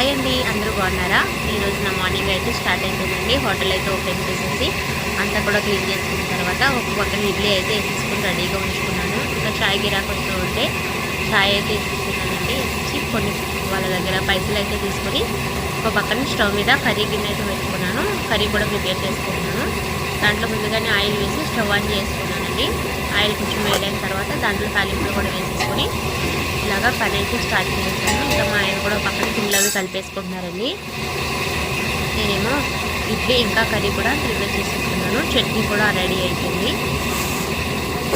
Hi అండి అందరూ బాగున్నారా? ఈరోజు నా మార్నింగ్ అయితే స్టార్ట్ అవుతుందండి హోటల్ అయితే ఓపెన్ చేసేసి అంతా కూడా క్లీన్ చేసుకున్న తర్వాత ఒక పక్కన ఇడ్లీ అయితే వేసేసుకుని రెడీగా ఉంచుకున్నాను. ఇంకా చాయ్ గిరాకు వస్తూ ఉంటే చాయ్ అయితే వేసేసుకున్నానండి వేసి కొన్ని వాళ్ళ దగ్గర పైసలు అయితే తీసుకొని ఒక పక్కన స్టవ్ మీద కర్రీ గిన్నె అయితే పెట్టుకున్నాను. కర్రీ కూడా ప్రిపేర్ చేసుకున్నాను. దాంట్లో ముందుగానే ఆయిల్ వేసి స్టవ్ ఆన్ చేసుకున్నానండి. ఆయిల్ కొంచెం వేడైన తర్వాత దాంట్లో తాలింపులు కూడా వేసేసుకొని ఇలాగా పని అయితే స్టార్ట్ చేశాను ఇంకా మా ఆయన కూడా పక్కన పిల్లలు కలిపేసుకుంటున్నారండి. నేనేమో ఇడ్లీ ఇంకా కర్రీ కూడా ప్రిపేర్ చేసుకుంటున్నాను చట్నీ కూడా రెడీ అయిపోయింది.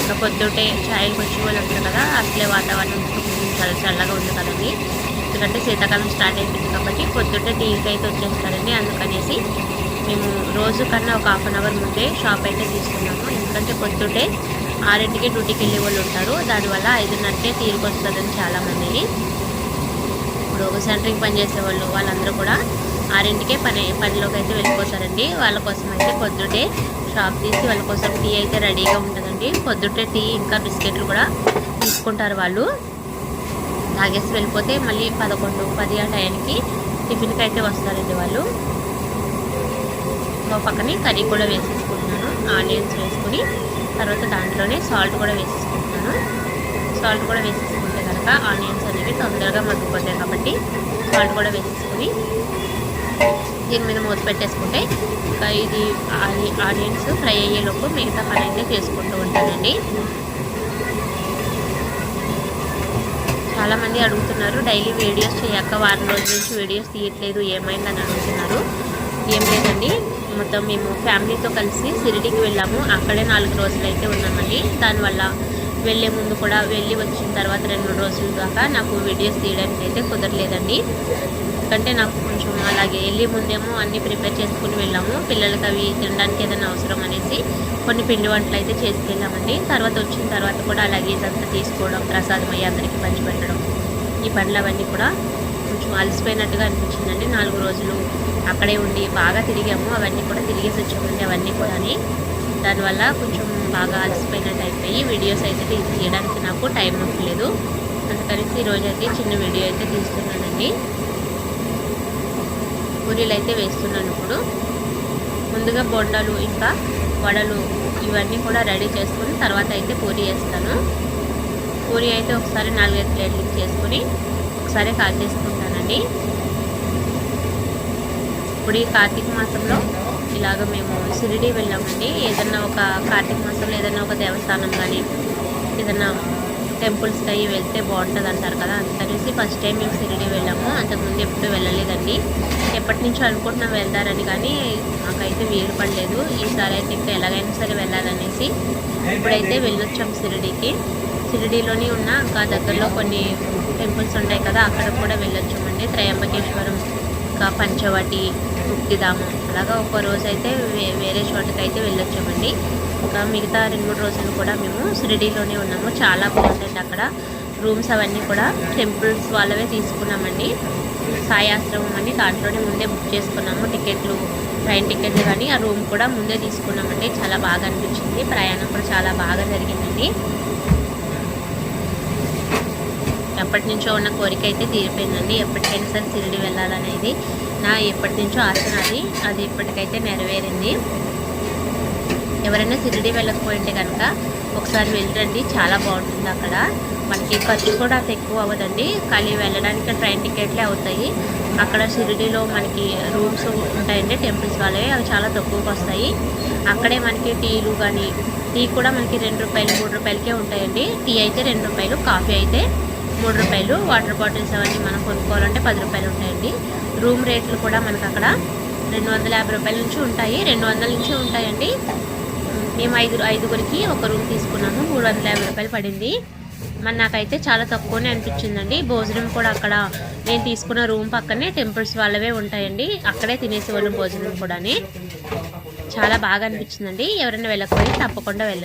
ఇంకా పొద్దుటే ఛాయలకు వచ్చి వాళ్ళు ఉంటారు కదా అసలే వాతావరణం కొంచెం చల్లగా ఉంది కదండి. ఎందుకంటే శీతాకాలం స్టార్ట్ అయిపోయింది కాబట్టి పొద్దుటే టీకి అయితే వచ్చేస్తారండి. అందుకనేసి మేము రోజు కన్నా ఒక హాఫ్ అన్ అవర్ ముందే షాప్ అయితే తీసుకున్నాము. ఎందుకంటే పొద్దుటే ఆరింటికి డ్యూటీకి వెళ్ళే వాళ్ళు ఉంటారు. దానివల్ల ఐదున్నరకే తీరుకు వస్తుందని చాలామందిని ఇప్పుడు సెంటరింగ్ పని చేసే వాళ్ళు వాళ్ళందరూ కూడా ఆరింటికే పని పనిలోకి అయితే వెళ్ళిపోతారండి. వాళ్ళ కోసం అయితే పొద్దుటే షాప్ తీసి వాళ్ళ కోసం టీ అయితే రెడీగా ఉంటుందండి. పొద్దుటే టీ ఇంకా బిస్కెట్లు కూడా తీసుకుంటారు వాళ్ళు. తాగేసి వెళ్ళిపోతే మళ్ళీ పదకొండు పది ఆ టైంకి టిఫిన్కి అయితే వస్తారండి వాళ్ళు. ఇంకో పక్కనే కర్రీ కూడా వేసేసుకుంటున్నాను. ఆనియన్స్ వేసుకుని తర్వాత దాంట్లోనే సాల్ట్ కూడా వేసేసుకుంటున్నాను. సాల్ట్ కూడా వేసేసుకుంటే కనుక ఆనియన్స్ అనేవి తొందరగా మగ్గిపోతాయి కాబట్టి సాల్ట్ కూడా వేసేసుకుని దీని మీద మూత పెట్టేసుకుంటే ఇంకా ఇది ఆనియన్స్ ఫ్రై అయ్యేలోపు మిగతా పని అయితే చేసుకుంటూ ఉంటానండి. చాలామంది అడుగుతున్నారు డైలీ వీడియోస్ చేయక వారం రోజుల నుంచి వీడియోస్ తీయట్లేదు ఏమైందని అడుగుతున్నారు. ఏం లేదండి. మొత్తం మేము ఫ్యామిలీతో కలిసి సిరిడికి వెళ్ళాము. అక్కడే నాలుగు రోజులు అయితే ఉన్నామండి. దానివల్ల వెళ్ళే ముందు కూడా వెళ్ళి వచ్చిన తర్వాత రెండు రోజుల దాకా నాకు వీడియోస్ తీయడానికి అయితే కుదరలేదండి. ఎందుకంటే నాకు కొంచెం అలాగే వెళ్ళి ముందేమో అన్నీ ప్రిపేర్ చేసుకుని వెళ్ళాము. పిల్లలకి అవి తినడానికి ఏదైనా అవసరం అనేసి కొన్ని పిండి వంటలు అయితే చేసుకెళ్ళామండి. తర్వాత వచ్చిన తర్వాత కూడా అలాగే ఇదంతా తీసుకోవడం ప్రసాదం అయ్యి అందరికీ పంచిపెట్టడం ఈ పనులు అవన్నీ కూడా కొంచెం అలసిపోయినట్టుగా అనిపించిందండి. నాలుగు రోజులు అక్కడే ఉండి బాగా తిరిగాము. అవన్నీ కూడా తిరిగేసి వచ్చామండి అవన్నీ కూడా దానివల్ల కొంచెం బాగా అలసిపోయినట్టు అయిపోయి వీడియోస్ అయితే తీయడానికి నాకు టైం ఉండలేదు అందుకనేసి ఈరోజు అయితే చిన్న వీడియో అయితే తీస్తున్నానండి. పూరీలు అయితే వేస్తున్నాను ఇప్పుడు. ముందుగా బొండలు ఇంకా వడలు ఇవన్నీ కూడా రెడీ చేసుకుని తర్వాత అయితే పూరి వేస్తాను. పూరి అయితే ఒకసారి నాలుగైదు ప్లేట్లు చేసుకుని ఒకసారి కాల్ అండి ఇప్పుడు ఈ కార్తీక మాసంలో ఇలాగ మేము షిరిడి వెళ్ళామండి. ఏదన్నా ఒక కార్తీక మాసంలో ఏదైనా ఒక దేవస్థానం కానీ ఏదన్నా టెంపుల్స్కి అవి వెళ్తే బాగుంటుంది అంటారు కదా. అందుకనేసి ఫస్ట్ టైం మేము షిరిడి వెళ్ళాము. అంతకుముందు ఎప్పుడు వెళ్ళలేదండి. ఎప్పటి నుంచో అనుకుంటున్నాం వెళ్తారని కానీ మాకైతే వీలు పడలేదు. ఈసారి అయితే ఇంకా ఎలాగైనా సరే వెళ్ళాలనేసి ఇప్పుడైతే వెళ్ళొచ్చాం షిరిడికి. షిరిడీలోని ఉన్న ఇంకా దగ్గరలో కొన్ని టెంపుల్స్ ఉంటాయి కదా అక్కడ కూడా వెళ్ళొచ్చు. అండి త్రయంబకేశ్వరం ఇంకా పంచవటి ముక్తిధామం. అలాగా ఒక రోజు అయితే వేరే చోటకి అయితే వెళ్ళొచ్చామండి. ఇంకా మిగతా రెండు మూడు రోజులు కూడా మేము షిరిడీలోనే ఉన్నాము. చాలా బాగుంటుంది అక్కడ. రూమ్స్ అవన్నీ కూడా టెంపుల్స్ వాళ్ళవే తీసుకున్నామండి. సాయి ఆశ్రమం అని దాంట్లోనే ముందే బుక్ చేసుకున్నాము. టికెట్లు ట్రైన్ టికెట్లు కానీ ఆ రూమ్ కూడా ముందే తీసుకున్నామండి. చాలా బాగా అనిపించింది. ప్రయాణం కూడా చాలా బాగా జరిగిందండి. ఎప్పటి నుంచో ఉన్న కోరిక అయితే తీరిపోయిందండి. ఎప్పటికైనా సరే షిరిడి వెళ్ళాలనేది నా ఎప్పటి నుంచో ఆశ నాది. అది ఇప్పటికైతే నెరవేరింది. ఎవరైనా షిరిడి వెళ్ళకపోయింటే కనుక ఒకసారి వెళ్ళండి చాలా బాగుంటుంది అక్కడ. మనకి ఖర్చు కూడా అంత ఎక్కువ అవ్వదండి. ఖాళీ వెళ్ళడానికి ట్రైన్ టికెట్లే అవుతాయి. అక్కడ షిరిడిలో మనకి రూమ్స్ ఉంటాయండి టెంపుల్స్ వాళ్ళవి. అవి చాలా తక్కువకి వస్తాయి. అక్కడే మనకి టీలు కానీ టీ కూడా మనకి రెండు రూపాయలు మూడు రూపాయలకే ఉంటాయండి. టీ అయితే రెండు రూపాయలు కాఫీ అయితే మూడు రూపాయలు వాటర్ బాటిల్స్ అవన్నీ మనం కొనుక్కోవాలంటే పది రూపాయలు ఉంటాయండి. రూమ్ రేట్లు కూడా మనకు అక్కడ రెండు వందల యాభై రూపాయల నుంచి ఉంటాయి. రెండు వందల నుంచి ఉంటాయండి. మేము ఐదు ఐదుగురికి ఒక రూమ్ తీసుకున్నాము. మూడు వందల యాభై రూపాయలు పడింది. మరి నాకైతే చాలా తక్కువనే అనిపించిందండి. భోజనం కూడా అక్కడ నేను తీసుకున్న రూమ్ పక్కనే టెంపుల్స్ వాళ్ళవే ఉంటాయండి. అక్కడే తినేసేవాళ్ళం భోజనం కూడా చాలా బాగా అనిపించిందండి. ఎవరైనా వెళ్ళకపోయి తప్పకుండా వెళ్ళండి.